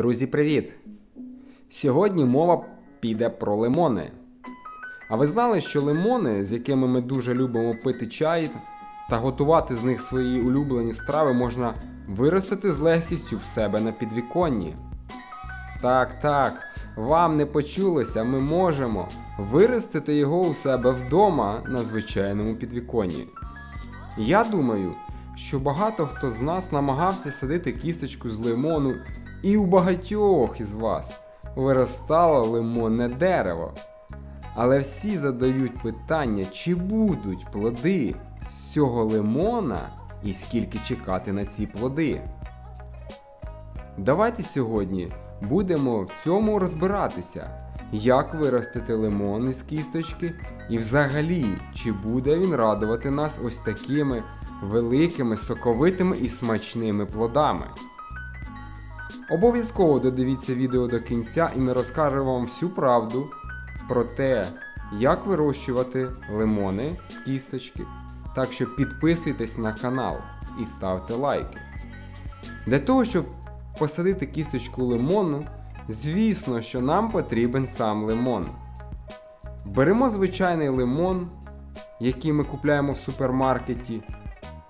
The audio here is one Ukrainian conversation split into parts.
Друзі, привіт! Сьогодні мова піде про лимони. А ви знали, що лимони, з якими ми дуже любимо пити чай та готувати з них свої улюблені страви, можна виростити з легкістю в себе на підвіконні? Так, так, вам не почулося, ми можемо виростити його у себе вдома на звичайному підвіконні. Я думаю, що багато хто з нас намагався садити кісточку з лимону, і у багатьох із вас виростало лимонне дерево. Але всі задають питання, чи будуть плоди з цього лимона і скільки чекати на ці плоди. Давайте сьогодні будемо в цьому розбиратися, як виростити лимон із кісточки, і взагалі, чи буде він радувати нас ось такими великими, соковитими і смачними плодами. Обов'язково додивіться відео до кінця і ми розкажемо вам всю правду про те, як вирощувати лимони з кісточки. Так що підписуйтесь на канал і ставте лайки. Для того, щоб посадити кісточку лимону, звісно, що нам потрібен сам лимон. Беремо звичайний лимон, який ми купляємо в супермаркеті,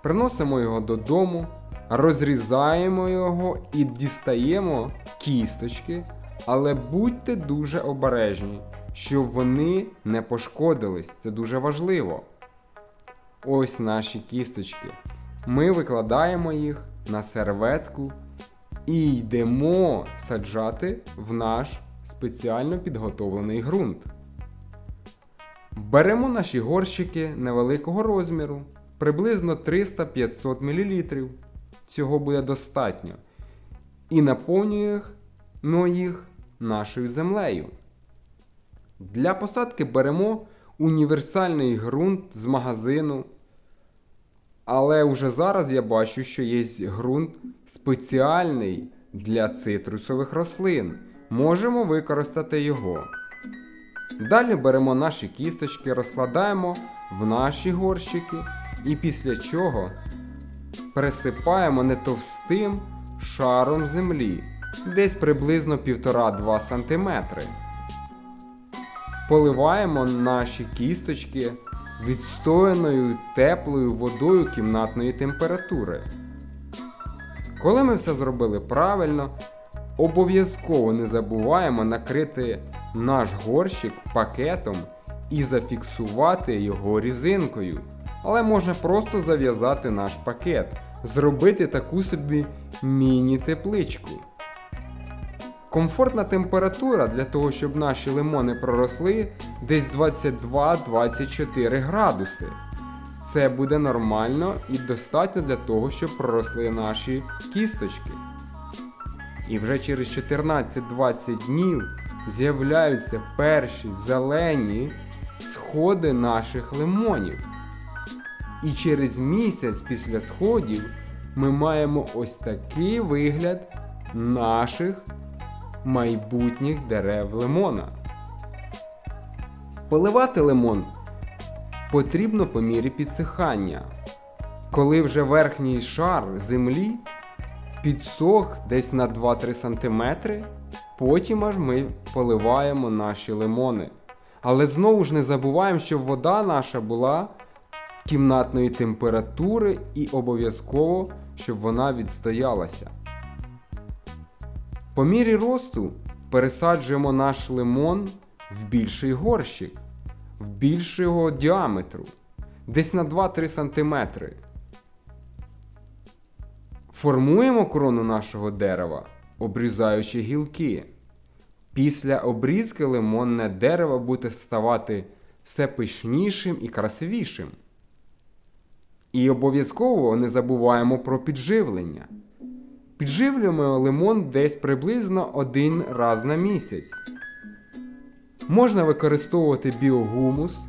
приносимо його додому, розрізаємо його і дістаємо кісточки, але будьте дуже обережні, щоб вони не пошкодились. Це дуже важливо. Ось наші кісточки. Ми викладаємо їх на серветку і йдемо саджати в наш спеціально підготовлений ґрунт. Беремо наші горщики невеликого розміру, приблизно 300-500 мл. Цього буде достатньо. І наповнюємо їх нашою землею. Для посадки беремо універсальний ґрунт з магазину. Але вже зараз я бачу, що є ґрунт спеціальний для цитрусових рослин. Можемо використати його. Далі беремо наші кісточки, розкладаємо в наші горщики і після чого пересипаємо не товстим шаром землі, десь приблизно 1,5-2 см. Поливаємо наші кісточки відстояною теплою водою кімнатної температури. Коли ми все зробили правильно, обов'язково не забуваємо накрити наш горщик пакетом і зафіксувати його різинкою. Але можна просто зав'язати наш пакет, зробити таку собі міні-тепличку. Комфортна температура для того, щоб наші лимони проросли десь 22-24 градуси. Це буде нормально і достатньо для того, щоб проросли наші кісточки. І вже через 14-20 днів з'являються перші зелені сходи наших лимонів. І через місяць після сходів ми маємо ось такий вигляд наших майбутніх дерев лимона. Поливати лимон потрібно по мірі підсихання. Коли вже верхній шар землі підсох десь на 2-3 см, потім аж ми поливаємо наші лимони. Але знову ж не забуваємо, щоб вода наша була кімнатної температури і обов'язково, щоб вона відстоялася. По мірі росту пересаджуємо наш лимон в більший горщик, в більшого діаметру, десь на 2-3 см. Формуємо крону нашого дерева, обрізаючи гілки. Після обрізки лимонне дерево буде ставати все пишнішим і красивішим. І обов'язково не забуваємо про підживлення. Підживлюємо лимон десь приблизно один раз на місяць. Можна використовувати біогумус,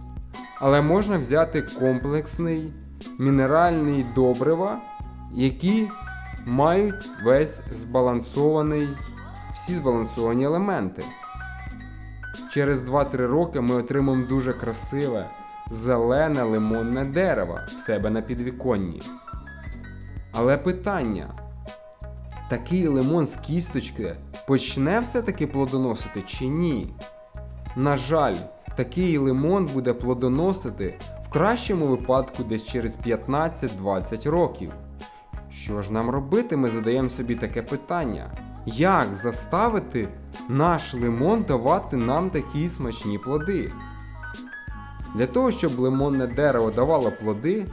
але можна взяти комплексний мінеральний добрива, які мають весь збалансований, всі збалансовані елементи. Через 2-3 роки ми отримаємо дуже красиве зелене лимонне дерево в себе на підвіконні. Але питання. такий лимон з кісточки почне все-таки плодоносити чи ні? На жаль, такий лимон буде плодоносити в кращому випадку десь через 15-20 років. Що ж нам робити? Ми задаємо собі таке питання. Як заставити наш лимон давати нам такі смачні плоди? Для того, щоб лимонне дерево давало плоди,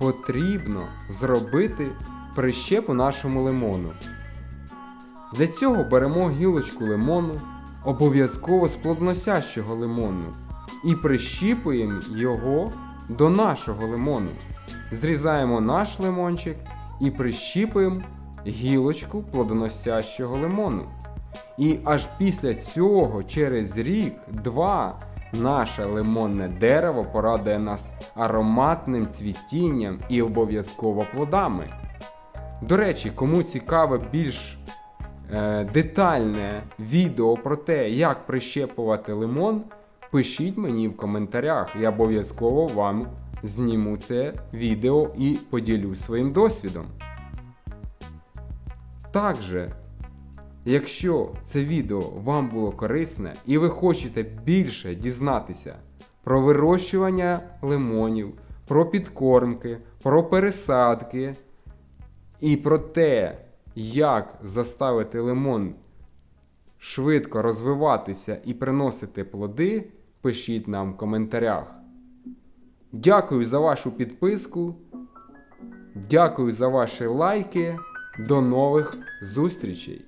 потрібно зробити прищепу нашому лимону. Для цього беремо гілочку лимону, обов'язково з плодоносящого лимону, і прищіпуємо його до нашого лимону. Зрізаємо наш лимончик і прищіпуємо гілочку плодоносящого лимону. І аж після цього, через рік-два, наше лимонне дерево порадує нас ароматним цвітінням і обов'язково плодами. До речі, кому цікаве більш е, детальне відео про те, як прищепувати лимон, пишіть мені в коментарях. Я обов'язково вам зніму це відео і поділюсь своїм досвідом. Також, якщо це відео вам було корисне і ви хочете більше дізнатися про вирощування лимонів, про підкормки, про пересадки і про те, як заставити лимон швидко розвиватися і приносити плоди, пишіть нам в коментарях. Дякую за вашу підписку. Дякую за ваші лайки. До нових зустрічей!